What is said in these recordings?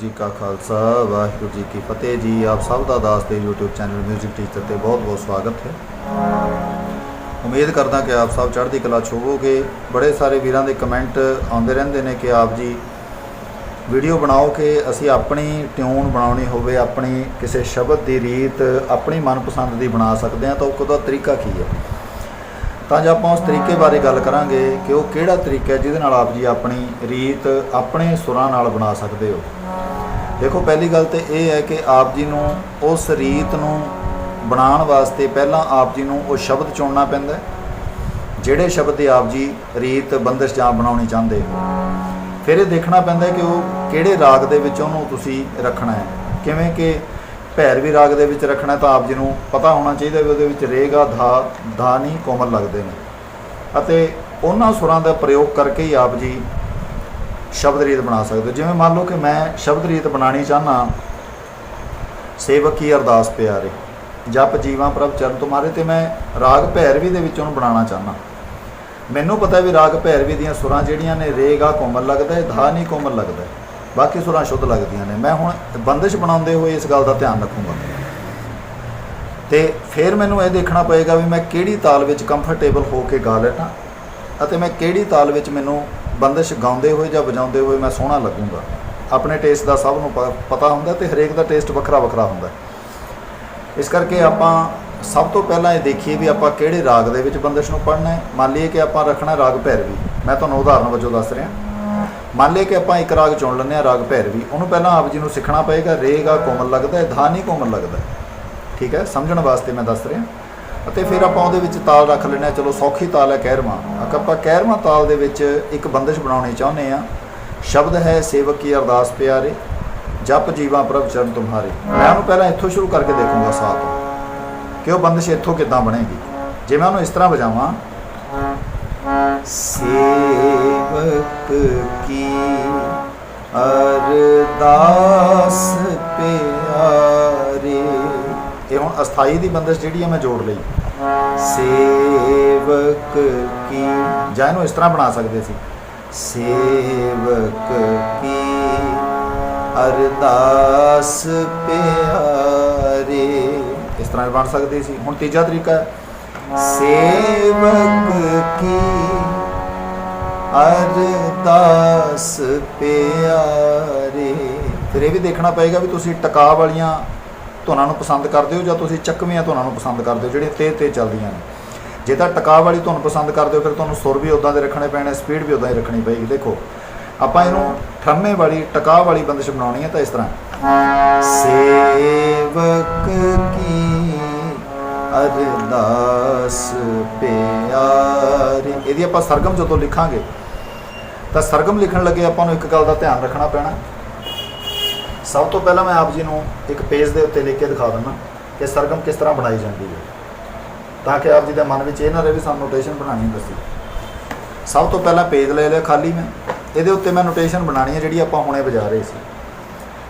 ਜੀ ਕਾ ਖਾਲਸਾ, ਵਾਹਿਗੁਰੂ ਜੀ ਕੀ ਫਤਿਹ ਜੀ। ਆਪ ਸਭ ਦਾ ਦਾਸ ਦੇ YouTube ਚੈਨਲ 뮤직 ਟੀਚਰ ਤੇ ਬਹੁਤ-ਬਹੁਤ ਸਵਾਗਤ ਹੈ। ਉਮੀਦ ਕਰਦਾ ਕਿ ਆਪ ਸਭ ਚੜ੍ਹਦੀ ਕਲਾ 'ਚ ਬੜੇ ਸਾਰੇ ਵੀਰਾਂ ਦੇ ਕਮੈਂਟ ਆਉਂਦੇ ਰਹਿੰਦੇ ਨੇ ਕਿ ਆਪ ਜੀ ਵੀਡੀਓ ਬਣਾਓ ਕਿ ਅਸੀਂ ਆਪਣੀ ਟਿਊਨ ਬਣਾਉਣੀ ਹੋਵੇ, ਆਪਣੀ ਕਿਸੇ ਸ਼ਬਦ ਦੀ ਰੀਤ, ਆਪਣੀ ਮਨਪਸੰਦ ਦੀ ਬਣਾ ਸਕਦੇ ਹਾਂ ਤਾਂ ਉਹਦਾ ਤਰੀਕਾ ਕੀ ਹੈ? ਤਾਂ ਅੱਜ ਆਪਾਂ ਉਸ ਤਰੀਕੇ ਬਾਰੇ ਗੱਲ ਕਰਾਂਗੇ ਕਿ ਉਹ ਕਿਹੜਾ ਤਰੀਕਾ ਹੈ ਜਿਹਦੇ ਨਾਲ ਆਪ ਜੀ ਆਪਣੀ ਰੀਤ ਆਪਣੇ ਸੁਰਾਂ ਨਾਲ ਬਣਾ ਸਕਦੇ ਹੋ? ਦੇਖੋ, ਪਹਿਲੀ ਗੱਲ ਤੇ ਇਹ ਹੈ ਕਿ ਆਪ ਜੀ ਨੂੰ ਉਸ ਰੀਤ ਨੂੰ ਬਣਾਉਣ ਵਾਸਤੇ ਪਹਿਲਾਂ ਆਪ ਜੀ ਨੂੰ ਉਹ ਸ਼ਬਦ ਚੁਣਨਾ ਪੈਂਦਾ ਹੈ, ਜਿਹੜੇ ਸ਼ਬਦ 'ਤੇ ਆਪ ਜੀ ਰੀਤ, ਬੰਦਸ਼ ਜਾਂ ਬਣਾਉਣੀ ਚਾਹੁੰਦੇ ਹੋ। ਫਿਰ ਇਹ ਦੇਖਣਾ ਪੈਂਦਾ ਹੈ ਕਿ ਉਹ ਕਿਹੜੇ ਰਾਗ ਦੇ ਵਿੱਚ ਉਹਨੂੰ ਤੁਸੀਂ ਰੱਖਣਾ ਹੈ। ਕਿਵੇਂ ਕਿ ਭੈਰਵੀ ਰਾਗ ਦੇ ਵਿੱਚ ਰੱਖਣਾ ਤਾਂ ਆਪ ਜੀ ਨੂੰ ਪਤਾ ਹੋਣਾ ਚਾਹੀਦਾ ਵੀ ਉਹਦੇ ਵਿੱਚ ਰੇਗਾ ਧਾ ਧਾ ਨਹੀਂ ਕੋਮਲ ਲੱਗਦੇ ਨੇ। ਅਤੇ ਉਹਨਾਂ ਸੁਰਾਂ ਦਾ ਪ੍ਰਯੋਗ ਕਰਕੇ ਹੀ ਆਪ ਜੀ ਸ਼ਬਦ ਰੀਤ ਬਣਾ ਸਕਦੇ ਹੋ। ਜਿਵੇਂ ਮੰਨ ਲਓ ਕਿ ਮੈਂ ਸ਼ਬਦ ਰੀਤ ਬਣਾਣੀ ਚਾਹਨਾ ਸੇਵਕ ਕੀ ਅਰਦਾਸ ਪਿਆਰੇ, ਜਪ ਜੀਵਾਂ ਪ੍ਰਭ ਚਰਨ ਤੁਮਾਰੇ, ਤੇ ਮੈਂ ਰਾਗ ਭੈਰਵੀ ਦੇ ਵਿੱਚ ਉਹਨੂੰ ਬਣਾਉਣਾ ਚਾਹਨਾ ਮੈਨੂੰ ਪਤਾ ਵੀ ਰਾਗ ਭੈਰਵੀ ਦੀਆਂ ਸੁਰਾਂ ਜਿਹੜੀਆਂ ਨੇ, ਰੇਗਾ ਕੋਮਲ ਲੱਗਦਾ ਹੈ ਧਾ ਨਹੀਂ ਕੋਮਲ ਲੱਗਦਾ ਬਾਕੀ ਸੁਰਾਂ ਸ਼ੁੱਧ ਲੱਗਦੀਆਂ ਨੇ। ਮੈਂ ਹੁਣ ਬੰਦਿਸ਼ ਬਣਾਉਂਦੇ ਹੋਏ ਇਸ ਗੱਲ ਦਾ ਧਿਆਨ ਰੱਖੂੰਗਾ। ਤੇ ਫਿਰ ਮੈਨੂੰ ਇਹ ਦੇਖਣਾ ਪਏਗਾ ਵੀ ਮੈਂ ਕਿਹੜੀ ਤਾਲ ਵਿੱਚ ਕੰਫਰਟੇਬਲ ਹੋ ਕੇ ਗਾ ਲੈਣਾ ਅਤੇ ਮੈਂ ਕਿਹੜੀ ਤਾਲ ਵਿੱਚ ਮੈਨੂੰ ਬੰਦਿਸ਼ ਗਾਉਂਦੇ ਹੋਏ ਜਾਂ ਵਜਾਉਂਦੇ ਹੋਏ ਮੈਂ ਸੋਹਣਾ ਲੱਗੂੰਗਾ। ਆਪਣੇ ਟੇਸਟ ਦਾ ਸਭ ਨੂੰ ਪ- ਪਤਾ ਹੁੰਦਾ ਤੇ ਹਰੇਕ ਦਾ ਟੇਸਟ ਵੱਖਰਾ ਵੱਖਰਾ ਹੁੰਦਾ। ਇਸ ਕਰਕੇ ਆਪਾਂ ਸਭ ਤੋਂ ਪਹਿਲਾਂ ਇਹ ਦੇਖੀਏ ਵੀ ਆਪਾਂ ਕਿਹੜੇ ਰਾਗ ਦੇ ਵਿੱਚ ਬੰਦਿਸ਼ ਨੂੰ ਪੜ੍ਹਨਾ ਹੈ। ਮੰਨ ਲਈਏ ਕਿ ਆਪਾਂ ਰੱਖਣਾ ਰਾਗ ਭੈਰਵੀ। ਮੈਂ ਤੁਹਾਨੂੰ ਉਦਾਹਰਨ ਵਜੋਂ ਦੱਸ ਰਿਹਾ। ਮੰਨ ਲਈਏ ਕਿ ਆਪਾਂ ਇੱਕ ਰਾਗ ਚੁਣ ਲੈਂਦੇ ਹਾਂ, ਰਾਗ ਭੈਰਵੀ। ਉਹਨੂੰ ਪਹਿਲਾਂ ਆਪ ਜੀ ਨੂੰ ਸਿੱਖਣਾ ਪਏਗਾ। ਰੇਗਾ ਕੋਮਲ ਲੱਗਦਾ ਹੈ ਧਾ ਕੋਮਲ ਲੱਗਦਾ ਠੀਕ ਹੈ? ਸਮਝਣ ਵਾਸਤੇ ਮੈਂ ਦੱਸ ਰਿਹਾ। ਅਤੇ ਫਿਰ ਆਪਾਂ ਉਹਦੇ ਵਿੱਚ ਤਾਲ ਰੱਖ ਲੈਂਦੇ ਚਲੋ ਸੌਖੀ ਤਾਲ ਹੈ ਕਹਿਰਵਾਂ ਆਪਾਂ ਕਹਿਰਵਾਂ ਤਾਲ ਦੇ ਵਿੱਚ ਇੱਕ ਬੰਦਿਸ਼ ਬਣਾਉਣੀ ਚਾਹੁੰਦੇ ਆ ਸ਼ਬਦ ਹੈ, ਸੇਵਕ ਕੀ ਅਰਦਾਸ ਪਿਆਰੇ, ਜਪ ਜੀਵਾਂ ਪ੍ਰਭ ਚਰਨ ਤੁਮਹਾਰੇ ਮੈਂ ਉਹਨੂੰ ਪਹਿਲਾਂ ਇੱਥੋਂ ਸ਼ੁਰੂ ਕਰਕੇ ਦੇਖੂੰਗਾ ਸਾਹ ਤੋਂ ਕਿ ਉਹ ਬੰਦਿਸ਼ ਇੱਥੋਂ ਕਿੱਦਾਂ ਬਣੇਗੀ। ਜੇ ਮੈਂ ਉਹਨੂੰ ਇਸ ਤਰ੍ਹਾਂ ਵਜਾਵਾਂ। ਸੇਵਕ ਕੀ ਅਰਦਾਸ ਪਿਆਰੇ। ਅਸਥਾਈ ਦੀ ਬੰਦਿਸ਼ ਜਿਹੜੀ ਹੈ ਮੈਂ ਜੋੜ ਲਈ। ਸੇਵਕ ਕੀ ਜਾਂ ਇਹਨੂੰ ਇਸ ਤਰ੍ਹਾਂ ਬਣਾ ਸਕਦੇ ਸੀ ਸੇਵਕ ਕੀ ਅਰਦਾਸ ਪਿਆਰੇ। ਇਸ ਤਰ੍ਹਾਂ ਬਣ ਸਕਦੇ ਸੀ। ਹੁਣ ਤੀਜਾ ਤਰੀਕਾ ਹੈ। ਸੇਵਕ ਕੀ ਅਰਦਾਸ ਪਿਆਰੇ। ਫਿਰ ਇਹ ਵੀ ਦੇਖਣਾ ਪਏਗਾ ਵੀ ਤੁਸੀਂ ਟਕਾ ਵਾਲੀਆਂ ਧੁਨਾਂ ਨੂੰ ਪਸੰਦ ਕਰਦੇ ਹੋ ਜਾਂ ਤੁਸੀਂ ਚੱਕਵੀਆਂ ਧੁਨਾਂ ਨੂੰ ਪਸੰਦ ਕਰਦੇ ਹੋ, ਜਿਹੜੀਆਂ ਤੇਜ਼ ਤੇਜ਼ ਚੱਲਦੀਆਂ ਨੇ? ਜੇ ਤਾਂ ਟਿਕਾਅ ਵਾਲੀ ਧੁਨ ਪਸੰਦ ਕਰਦੇ ਹੋ, ਫਿਰ ਤੁਹਾਨੂੰ ਸੁਰ ਵੀ ਉਦਾਂ ਦੇ ਰੱਖਣੇ ਪੈਣੇ, ਸਪੀਡ ਵੀ ਉਦਾਂ ਹੀ ਰੱਖਣੀ ਪਏਗੀ। ਦੇਖੋ, ਆਪਾਂ ਇਹਨੂੰ ਠੰਮੇ ਵਾਲੀ ਟਕਾ ਵਾਲੀ ਬੰਦਿਸ਼ ਬਣਾਉਣੀ ਹੈ ਤਾਂ ਇਸ ਤਰ੍ਹਾਂ। ਸੇਵਕ ਕੀ ਅਰਦਾਸ ਪਿਆਰੇ? ਇਹਦੀ ਆਪਾਂ ਸਰਗਮ ਜਦੋਂ ਲਿਖਾਂਗੇ, ਤਾਂ ਸਰਗਮ ਲਿਖਣ ਲੱਗੇ ਆਪਾਂ ਨੂੰ ਇੱਕ ਗੱਲ ਦਾ ਧਿਆਨ ਰੱਖਣਾ ਪੈਣਾ। ਸਭ ਤੋਂ ਪਹਿਲਾਂ ਮੈਂ ਆਪ ਜੀ ਨੂੰ ਇੱਕ ਪੇਜ ਦੇ ਉੱਤੇ ਲਿਖ ਕੇ ਦਿਖਾ ਦਿੰਦਾ ਕਿ ਸਰਗਮ ਕਿਸ ਤਰ੍ਹਾਂ ਬਣਾਈ ਜਾਂਦੀ ਹੈ। ਤਾਂ ਕਿ ਆਪ ਜੀ ਦੇ ਮਨ ਵਿੱਚ ਇਹ ਨਾ ਰਹੇ ਵੀ ਸਾਨੂੰ ਨੋਟੇਸ਼ਨ ਬਣਾਉਣੀ ਦੱਸੀ। ਸਭ ਤੋਂ ਪਹਿਲਾਂ ਪੇਜ ਲੈ ਲਿਆ ਖਾਲੀ ਮੈਂ। ਇਹਦੇ ਉੱਤੇ ਮੈਂ ਨੋਟੇਸ਼ਨ ਬਣਾਣੀ ਹੈ ਜਿਹੜੀ ਆਪਾਂ ਹੁਣੇ ਵਜਾ ਰਹੇ ਸੀ।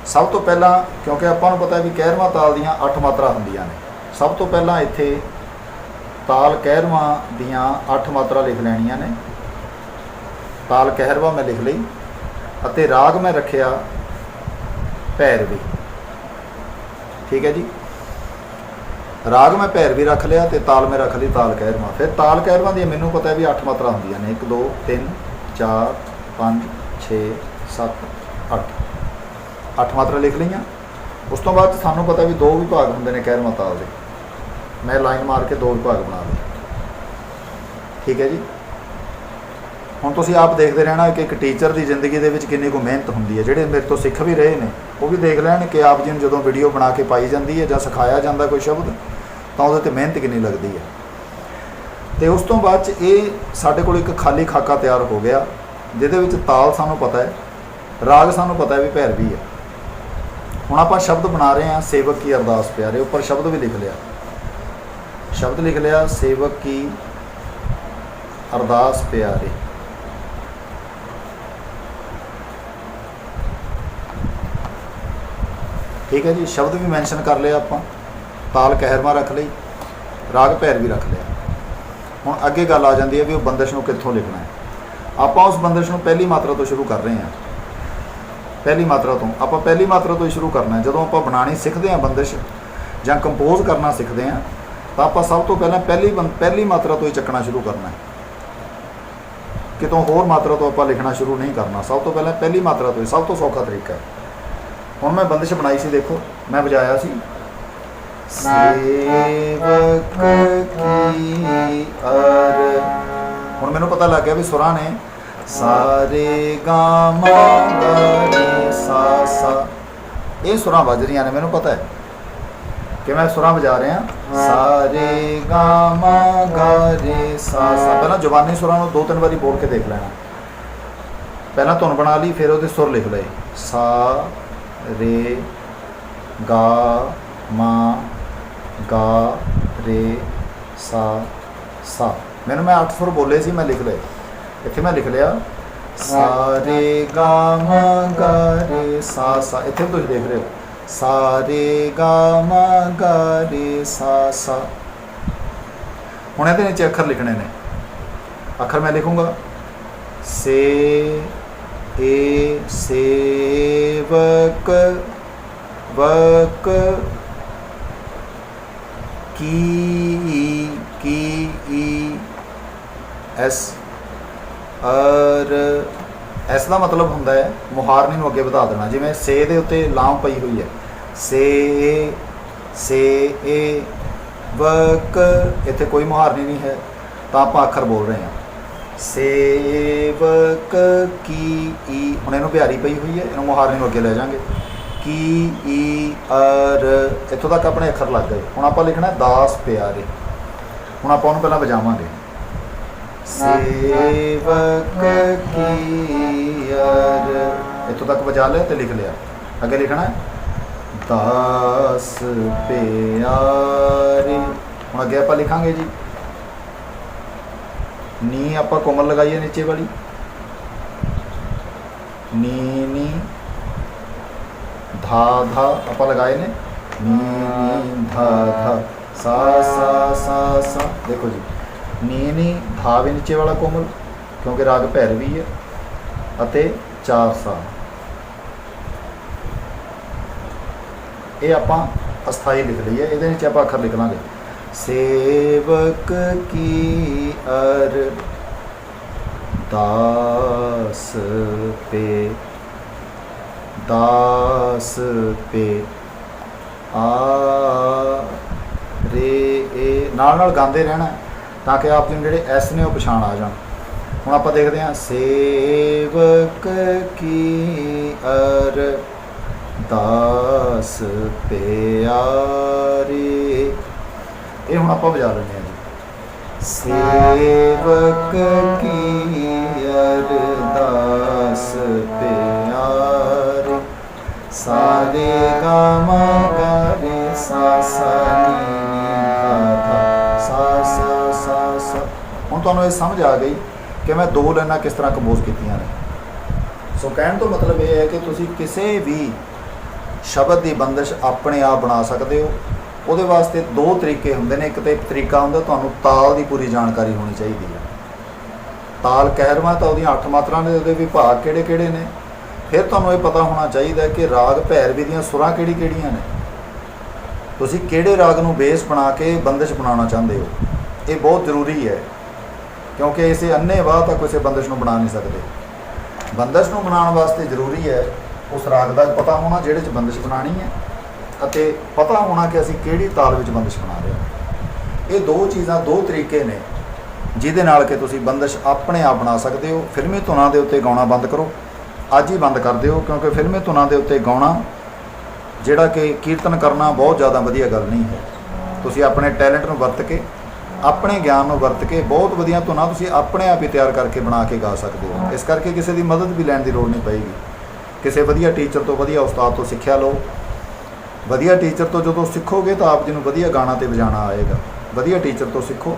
ਸਭ ਤੋਂ ਪਹਿਲਾਂ, ਕਿਉਂਕਿ ਆਪਾਂ ਨੂੰ ਪਤਾ ਹੈ ਵੀ ਕਹਿਰਵਾਂ ਤਾਲ ਦੀਆਂ 8 ਮਾਤਰਾ ਹੁੰਦੀਆਂ ਨੇ। ਸਭ ਤੋਂ ਪਹਿਲਾਂ ਇੱਥੇ ਤਾਲ ਕਹਿਰਵਾਂ ਦੀਆਂ 8 ਮਾਤਰਾ ਲਿਖ ਲੈਣੀਆਂ ਨੇ। ਤਾਲ ਕਹਿਰਵਾ ਮੈਂ ਲਿਖ ਲਈ ਅਤੇ ਰਾਗ ਮੈਂ ਰੱਖਿਆ ਭੈਰਵੀ ਠੀਕ ਹੈ ਜੀ। ਰਾਗ ਮੈਂ ਪੈਰਵੀ ਰੱਖ ਲਿਆ ਤੇ ਤਾਲ ਮੈਂ ਰੱਖ ਲਈ, ਤਾਲ ਕਹਿਰਵਾ ਫਿਰ ਤਾਲ ਕਹਿਰਵਾ ਦੀਆਂ ਮੈਨੂੰ ਪਤਾ ਵੀ 8 ਮਾਤਰਾ ਹੁੰਦੀਆਂ ਨੇ। 1 2 3 4 5 6 7 8 8 ਮਾਤਰਾ ਲਿਖ ਲਈਆਂ। ਉਸ ਤੋਂ ਬਾਅਦ ਸਾਨੂੰ ਪਤਾ ਵੀ ਦੋ ਵਿਭਾਗ ਹੁੰਦੇ ਨੇ ਕਹਿਰਵਾ ਤਾਲ ਦੇ। ਮੈਂ ਲਾਈਨ ਮਾਰ ਕੇ ਦੋ ਵਿਭਾਗ ਬਣਾ ਲਏ। ਠੀਕ ਹੈ ਜੀ। ਹੁਣ ਤੁਸੀਂ ਆਪ ਦੇਖਦੇ ਰਹਿਣਾ ਕਿ ਇੱਕ ਟੀਚਰ ਦੀ ਜ਼ਿੰਦਗੀ ਦੇ ਵਿੱਚ ਕਿੰਨੀ ਕੁ ਮਿਹਨਤ ਹੁੰਦੀ ਹੈ। ਜਿਹੜੇ ਮੇਰੇ ਤੋਂ ਸਿੱਖ ਵੀ ਰਹੇ ਨੇ, ਉਹ ਵੀ ਦੇਖ ਲੈਣ ਕਿ ਆਪ ਜੀ ਨੂੰ ਜਦੋਂ ਵੀਡੀਓ ਬਣਾ ਕੇ ਪਾਈ ਜਾਂਦੀ ਹੈ ਜਾਂ ਸਿਖਾਇਆ ਜਾਂਦਾ ਕੋਈ ਸ਼ਬਦ, ਤਾਂ ਉਹਦੇ ਤੇ ਮਿਹਨਤ ਕਿੰਨੀ ਲੱਗਦੀ ਹੈ। ਤੇ ਉਸ ਤੋਂ ਬਾਅਦ ਚ ਇਹ ਸਾਡੇ ਕੋਲ ਇੱਕ ਖਾਲੀ ਖਾਕਾ ਤਿਆਰ ਹੋ ਗਿਆ, ਜਿਹਦੇ ਵਿੱਚ ਤਾਲ ਸਾਨੂੰ ਪਤਾ ਹੈ, ਰਾਗ ਸਾਨੂੰ ਪਤਾ ਹੈ ਵੀ ਭੈਰਵੀ ਹੈ। ਹੁਣ ਆਪਾਂ ਸ਼ਬਦ ਬਣਾ ਰਹੇ ਹਾਂ, ਸੇਵਕ ਕੀ ਅਰਦਾਸ ਪਿਆਰੇ, ਉੱਪਰ ਸ਼ਬਦ ਵੀ ਲਿਖ ਲਿਆ। ਸ਼ਬਦ ਲਿਖ ਲਿਆ, ਸੇਵਕ ਕੀ ਅਰਦਾਸ ਪਿਆਰੇ। ਠੀਕ ਹੈ ਜੀ, ਸ਼ਬਦ ਵੀ ਮੈਂਸ਼ਨ ਕਰ ਲਿਆ ਆਪਾਂ। ਤਾਲ ਕਹਿਰਮਾ ਰੱਖ ਲਈ, ਰਾਗ ਭੈਰ ਵੀ ਰੱਖ ਲਿਆ। ਹੁਣ ਅੱਗੇ ਗੱਲ ਆ ਜਾਂਦੀ ਹੈ ਵੀ ਉਹ ਬੰਦਸ਼ ਨੂੰ ਕਿੱਥੋਂ ਲਿਖਣਾ ਹੈ। ਆਪਾਂ ਉਸ ਬੰਦਸ਼ ਨੂੰ ਪਹਿਲੀ ਮਾਤਰਾ ਤੋਂ ਸ਼ੁਰੂ ਕਰ ਰਹੇ ਹਾਂ। ਪਹਿਲੀ ਮਾਤਰਾ ਤੋਂ, ਆਪਾਂ ਪਹਿਲੀ ਮਾਤਰਾ ਤੋਂ ਹੀ ਸ਼ੁਰੂ ਕਰਨਾ ਹੈ। ਜਦੋਂ ਆਪਾਂ ਬਣਾਣੀ ਸਿੱਖਦੇ ਹਾਂ ਬੰਦਿਸ਼ ਜਾਂ ਕੰਪੋਜ਼ ਕਰਨਾ ਸਿੱਖਦੇ ਹਾਂ, ਤਾਂ ਆਪਾਂ ਸਭ ਤੋਂ ਪਹਿਲਾਂ ਪਹਿਲੀ ਬੰ- ਪਹਿਲੀ ਮਾਤਰਾ ਤੋਂ ਹੀ ਚੱਕਣਾ ਸ਼ੁਰੂ ਕਰਨਾ ਹੈ। ਕਿਤੋਂ ਹੋਰ ਮਾਤਰਾ ਤੋਂ ਆਪਾਂ ਲਿਖਣਾ ਸ਼ੁਰੂ ਨਹੀਂ ਕਰਨਾ। ਸਭ ਤੋਂ ਪਹਿਲਾਂ ਪਹਿਲੀ ਮਾਤਰਾ ਤੋਂ ਹੀ, ਸਭ ਤੋਂ ਸੌਖਾ ਤਰੀਕਾ ਹੈ। ਹੁਣ ਮੈਂ ਬੰਦਿਸ਼ ਬਣਾਈ ਸੀ, ਦੇਖੋ, ਮੈਂ ਵਜਾਇਆ ਸੀ। ਸੇਵਕ ਕੀ ਅਰ ਹੁਣ ਮੈਨੂੰ ਪਤਾ ਲੱਗ ਗਿਆ ਵੀ ਸੁਰਾਂ ਨੇ ਸਾਰੇ ਗਾਮਾ ਰੇ ਸਾ ਸਾ ਇਹ ਸੁਰਾਂ ਵੱਜ ਰਹੀਆਂ ਨੇ, ਮੈਨੂੰ ਪਤਾ ਹੈ ਕਿ ਮੈਂ ਸੁਰਾਂ ਵਜਾ ਰਿਹਾ। ਸਾਰੇ ਗਾਮਾ ਗਾ ਰੇ ਸਾ ਸਾ ਪਹਿਲਾਂ ਜ਼ੁਬਾਨੀ ਸੁਰਾਂ ਨੂੰ ਦੋ ਤਿੰਨ ਵਾਰੀ ਬੋਲ ਕੇ ਦੇਖ ਲੈਣਾ। ਪਹਿਲਾਂ ਧੁਨ ਬਣਾ ਲਈ, ਫਿਰ ਉਹਦੇ ਸੁਰ ਲਿਖ ਲਏ। ਸਾ ਰੇ ਗਾ ਮਾ ਗਾ ਰੇ ਸਾ ਸਾ। ਮੈਨੂੰ ਮੈਂ 8 ਸੁਰ ਬੋਲੇ ਸੀ, ਮੈਂ ਲਿਖ ਲਏ। ਇੱਥੇ ਮੈਂ ਲਿਖ ਲਿਆ। ਸਾ ਰੇ ਗਾ ਮਾ ਗਾ ਰੇ ਸਾ ਸਾ। ਇੱਥੇ ਵੀ ਤੁਸੀਂ ਦੇਖ ਰਹੇ ਹੋ। ਸਾ ਰੇ ਗਾ ਮਾ ਗਾ ਰੇ ਸਾ ਸਾ। ਹੁਣ ਇਹਦੇ ਨੀਚੇ ਅੱਖਰ ਲਿਖਣੇ ਨੇ। ਅੱਖਰ ਮੈਂ ਲਿਖੂੰਗਾ। ਸੇ ਏ ਸੇਵਕ, ਵਕ, ਕੀ ਕੀ, ਈ, ਐਸ, ਅਰ, ਐਸ ਦਾ ਮਤਲਬ ਹੁੰਦਾ ਹੈ, ਮੁਹਾਰਨੀ ਨੂੰ ਅੱਗੇ ਵਧਾ ਦੇਣਾ, ਜਿਵੇਂ ਸੇ ਦੇ ਉੱਤੇ ਲਾਮ ਪਈ ਹੋਈ ਹੈ। ਸੇ ਸੇ, ਏ, ਵਕ, ਇੱਥੇ ਕੋਈ ਮੁਹਾਰਨੀ ਨਹੀਂ ਹੈ, ਤਾਂ ਆਪਾਂ ਅੱਖਰ ਬੋਲ ਰਹੇ ਹਾਂ। ਸੇਵਕ ਕੀ ਈ, ਹੁਣ ਇਹਨੂੰ ਬਿਹਾਰੀ ਪਈ ਹੋਈ ਹੈ, ਇਹਨੂੰ ਮੁਹਾਰਨੀ ਨੂੰ ਅੱਗੇ ਲੈ ਜਾਾਂਗੇ। ਕੀ ਈ ਅਰ, ਇੱਥੋਂ ਤੱਕ ਆਪਣੇ ਅੱਖਰ ਲੱਗ ਗਏ। ਹੁਣ ਆਪਾਂ ਲਿਖਣਾ ਦਾਸ ਪਿਆਰੇ। ਹੁਣ ਆਪਾਂ ਉਹਨੂੰ ਪਹਿਲਾਂ ਵਜਾਵਾਂਗੇ। ਸੇਵਕ ਕੀ ਅਰ, ਇੱਥੋਂ ਤੱਕ ਵਜਾ ਲਿਆ ਤੇ ਲਿਖ ਲਿਆ। ਅੱਗੇ ਲਿਖਣਾ ਦਾਸ ਪਿਆਰੇ। ਹੁਣ ਅੱਗੇ ਆਪਾਂ ਲਿਖਾਂਗੇ ਜੀ। ਨੀ ਆਪਾਂ ਕੋਮਲ ਲਗਾਈਏ ਨੀਚੇ ਵਾਲੀ। ਨੀ ਨੀ। ਧਾ ਧਾ, ਆਪਾਂ ਲਗਾਏ ਨੇ। ਨੀ ਨੀ, ਧਾ ਧਾ। ਸਾ ਸਾ ਸਾ ਸਾ। ਦੇਖੋ ਜੀ, ਨੀ ਨੀ, ਧਾ ਵੀ ਨੀਚੇ ਵਾਲਾ ਕੋਮਲ, ਕਿਉਂਕਿ ਰਾਗ ਭੈਰਵੀ ਹੈ। ਅਤੇ ਚਾਰ ਸਾ। ਇਹ ਆਪਾਂ ਅਸਥਾਈ ਲਿਖ ਲਈਏ, ਇਹਦੇ ਵਿੱਚ ਆਪਾਂ ਅੱਖਰ ਲਿਖ ਲਾਂਗੇ। ਸੇਵਕ ਕੀ ਅਰ ਦਾਸ ਪੇ? ਦਾਸ ਪੇ। ਆ ਰੇ ਏ। ਨਾਲ ਨਾਲ ਗਾਉਂਦੇ ਰਹਿਣਾ ਤਾਂ ਕਿ ਆਪ ਜੀ ਨੂੰ ਜਿਹੜੇ ਐਸ ਨੇ ਉਹ ਪਛਾਣ ਆ ਜਾਣ। ਹੁਣ ਆਪਾਂ ਦੇਖਦੇ ਹਾਂ, ਸੇਵਕ ਕੀ ਅਰ ਦਾਸ ਪਿਆਰੇ ਇਹ ਹੁਣ ਆਪਾਂ ਵਜਾ ਲੈਂਦੇ ਹਾਂ ਸੇਵਕ ਕੀ ਅਰਦਾਸ ਪਿਆਰੇ? ਸਾਰੇ ਗਾਮਾ ਗਾਰੇ ਸਾ ਸਾ ਨੀ ਨੀ ਧਾ ਧਾ ਸਾ ਸਾ ਸਾ ਸਾ ਹੁਣ ਤੁਹਾਨੂੰ ਇਹ ਸਮਝ ਆ ਗਈ ਕਿ ਮੈਂ ਦੋ ਲਾਈਨਾਂ ਕਿਸ ਤਰ੍ਹਾਂ ਕੰਪੋਜ਼ ਕੀਤੀਆਂ ਨੇ। ਸੋ ਕਹਿਣ ਤੋਂ ਮਤਲਬ ਇਹ ਹੈ ਕਿ ਤੁਸੀਂ ਕਿਸੇ ਵੀ ਸ਼ਬਦ ਦੀ ਬੰਦਿਸ਼ ਆਪਣੇ ਆਪ ਬਣਾ ਸਕਦੇ ਹੋ। ਉਹਦੇ ਵਾਸਤੇ ਦੋ ਤਰੀਕੇ ਹੁੰਦੇ ਨੇ। ਇੱਕ ਤੇ ਤਰੀਕਾ ਹੁੰਦਾ, ਤੁਹਾਨੂੰ ਤਾਲ ਦੀ ਪੂਰੀ ਜਾਣਕਾਰੀ ਹੋਣੀ ਚਾਹੀਦੀ ਹੈ। ਤਾਲ ਕਹਿਰਵਾਂ ਤਾਂ ਉਹਦੀਆਂ ਅੱਠ ਮਾਤਰਾ ਨੇ, ਉਹਦੇ ਵਿਭਾਗ ਕਿਹੜੇ ਕਿਹੜੇ ਨੇ? ਫਿਰ ਤੁਹਾਨੂੰ ਇਹ ਪਤਾ ਹੋਣਾ ਚਾਹੀਦਾ ਕਿ ਰਾਗ ਭੈਰਵੀ ਦੀਆਂ ਸੁਰਾਂ ਕਿਹੜੀ ਕਿਹੜੀਆਂ ਨੇ? ਤੁਸੀਂ ਕਿਹੜੇ ਰਾਗ ਨੂੰ ਬੇਸ ਬਣਾ ਕੇ ਬੰਦਿਸ਼ ਬਣਾਉਣਾ ਚਾਹੁੰਦੇ ਹੋ? ਇਹ ਬਹੁਤ ਜ਼ਰੂਰੀ ਹੈ, ਕਿਉਂਕਿ ਇਸੇ ਅੰਨੇ ਵਾਹ ਤਾਂ ਕਿਸੇ ਬੰਦਿਸ਼ ਨੂੰ ਬਣਾ ਨਹੀਂ ਸਕਦੇ। ਬੰਦਿਸ਼ ਨੂੰ ਬਣਾਉਣ ਵਾਸਤੇ ਜ਼ਰੂਰੀ ਹੈ ਉਸ ਰਾਗ ਦਾ ਪਤਾ ਹੋਣਾ, ਜਿਹੜੇ 'ਚ ਬੰਦਿਸ਼ ਬਣਾਣੀ ਹੈ। ਅਤੇ ਪਤਾ ਹੋਣਾ ਕਿ ਅਸੀਂ ਕਿਹੜੀ ਤਾਲ ਵਿੱਚ ਬੰਦਿਸ਼ ਬਣਾ ਰਹੇ ਹਾਂ। ਇਹ ਦੋ ਚੀਜ਼ਾਂ, ਦੋ ਤਰੀਕੇ ਨੇ ਜਿਹਦੇ ਨਾਲ ਕਿ ਤੁਸੀਂ ਬੰਦਿਸ਼ ਆਪਣੇ ਆਪ ਬਣਾ ਸਕਦੇ ਹੋ। ਫਿਲਮੀ ਧੁਨਾਂ ਦੇ ਉੱਤੇ ਗਾਉਣਾ ਬੰਦ ਕਰੋ। ਅੱਜ ਹੀ ਬੰਦ ਕਰ ਦਿਓ, ਕਿਉਂਕਿ ਫਿਲਮੀ ਧੁਨਾਂ ਦੇ ਉੱਤੇ ਗਾਉਣਾ, ਜਿਹੜਾ ਕਿ ਕੀਰਤਨ ਕਰਨਾ ਬਹੁਤ ਜ਼ਿਆਦਾ ਵਧੀਆ ਗੱਲ ਨਹੀਂ ਹੈ। ਤੁਸੀਂ ਆਪਣੇ ਟੈਲੈਂਟ ਨੂੰ ਵਰਤ ਕੇ, ਆਪਣੇ ਗਿਆਨ ਨੂੰ ਵਰਤ ਕੇ ਬਹੁਤ ਵਧੀਆ ਧੁਨਾਂ ਤੁਸੀਂ ਆਪਣੇ ਆਪ ਹੀ ਤਿਆਰ ਕਰਕੇ ਬਣਾ ਕੇ ਗਾ ਸਕਦੇ ਹੋ। ਇਸ ਕਰਕੇ ਕਿਸੇ ਦੀ ਮਦਦ ਵੀ ਲੈਣ ਦੀ ਲੋੜ ਨਹੀਂ ਪਏਗੀ। ਕਿਸੇ ਵਧੀਆ ਟੀਚਰ ਤੋਂ ਵਧੀਆ ਉਸਤਾਦ ਤੋਂ ਸਿੱਖਿਆ ਲਓ। ਵਧੀਆ ਟੀਚਰ ਤੋਂ ਜਦੋਂ ਸਿੱਖੋਗੇ ਤਾਂ ਆਪ ਜੀ ਨੂੰ ਵਧੀਆ ਗਾਣਾ ਤੇ ਵਜਾਣਾ ਆਏਗਾ। ਵਧੀਆ ਟੀਚਰ ਤੋਂ ਸਿੱਖੋ।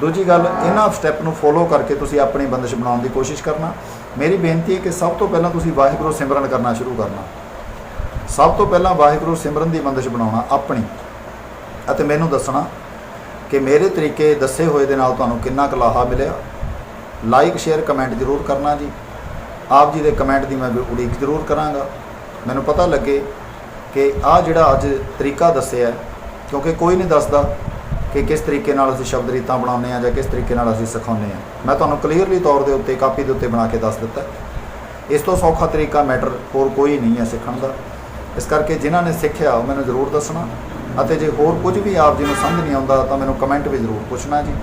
ਦੂਜੀ ਗੱਲ, ਇਹਨਾਂ ਸਟੈਪ ਨੂੰ ਫੋਲੋ ਕਰਕੇ ਤੁਸੀਂ ਆਪਣੀ ਬੰਦਿਸ਼ ਬਣਾਉਣ ਦੀ ਕੋਸ਼ਿਸ਼ ਕਰਨਾ। ਮੇਰੀ ਬੇਨਤੀ ਹੈ ਕਿ ਸਭ ਤੋਂ ਪਹਿਲਾਂ ਤੁਸੀਂ ਵਾਹਿਗੁਰੂ ਸਿਮਰਨ ਕਰਨਾ ਸ਼ੁਰੂ ਕਰਨਾ। ਸਭ ਤੋਂ ਪਹਿਲਾਂ ਵਾਹਿਗੁਰੂ ਸਿਮਰਨ ਦੀ ਬੰਦਿਸ਼ ਬਣਾਉਣਾ, ਆਪਣੀ। ਅਤੇ ਮੈਨੂੰ ਦੱਸਣਾ ਕਿ ਮੇਰੇ ਤਰੀਕੇ ਦੱਸੇ ਹੋਏ ਦੇ ਨਾਲ ਤੁਹਾਨੂੰ ਕਿੰਨਾ ਕੁ ਲਾਹਾ ਮਿਲਿਆ। ਲਾਈਕ ਸ਼ੇਅਰ ਕਮੈਂਟ ਜ਼ਰੂਰ ਕਰਨਾ ਜੀ। ਆਪ ਜੀ ਦੇ ਕਮੈਂਟ ਦੀ ਮੈਂ ਵੀ ਉਡੀਕ ਜ਼ਰੂਰ ਕਰਾਂਗਾ। ਮੈਨੂੰ ਪਤਾ ਲੱਗੇ ਕਿ ਆ ਜਿਹੜਾ ਅੱਜ ਤਰੀਕਾ ਦੱਸਿਆ ਕਿਉਂਕਿ ਕੋਈ ਨਹੀਂ ਦੱਸਦਾ ਕਿ ਕਿਸ ਤਰੀਕੇ ਨਾਲ ਅਸੀਂ ਸ਼ਬਦ ਰੀਤਾਂ ਬਣਾਉਂਦੇ ਆ ਜਾਂ ਕਿਸ ਤਰੀਕੇ ਨਾਲ ਅਸੀਂ ਸਿਖਾਉਂਦੇ ਆ ਮੈਂ ਤੁਹਾਨੂੰ ਕਲੀਅਰਲੀ ਤੌਰ ਦੇ ਉੱਤੇ, ਕਾਪੀ ਦੇ ਉੱਤੇ ਬਣਾ ਕੇ ਦੱਸ ਦਿੱਤਾ ਇਸ ਤੋਂ ਸੌਖਾ ਤਰੀਕਾ ਮੈਟਰ ਹੋਰ ਕੋਈ ਨਹੀਂ ਹੈ ਸਿੱਖਣ ਦਾ। ਇਸ ਕਰਕੇ ਜਿਨ੍ਹਾਂ ਨੇ ਸਿੱਖਿਆ, ਉਹ ਮੈਨੂੰ ਜ਼ਰੂਰ ਦੱਸਣਾ। ਅਤੇ ਜੇ ਹੋਰ ਕੁਝ ਵੀ ਆਪ ਜੀ ਨੂੰ ਸਮਝ ਨਹੀਂ ਆਉਂਦਾ, ਤਾਂ ਮੈਨੂੰ ਕਮੈਂਟ ਵੀ ਜ਼ਰੂਰ ਪੁੱਛਣਾ ਜੀ।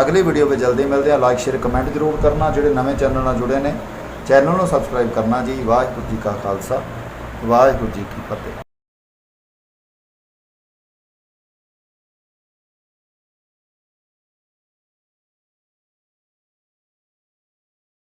ਅਗਲੀ ਵੀਡੀਓ ਵਿੱਚ ਜਲਦੀ ਮਿਲਦੇ ਆ ਲਾਈਕ ਸ਼ੇਅਰ ਕਮੈਂਟ ਜ਼ਰੂਰ ਕਰਨਾ। ਜਿਹੜੇ ਨਵੇਂ ਚੈਨਲ ਨਾਲ ਜੁੜੇ ਨੇ ਚੈਨਲ ਨੂੰ ਸਬਸਕ੍ਰਾਈਬ ਕਰਨਾ ਜੀ। ਵਾਹਿਗੁਰੂ ਜੀ ਕਾ ਖਾਲਸਾ। ਵਾਹਿਗੁਰੂ ਜੀ ਕੀ ਫਤਿਹ।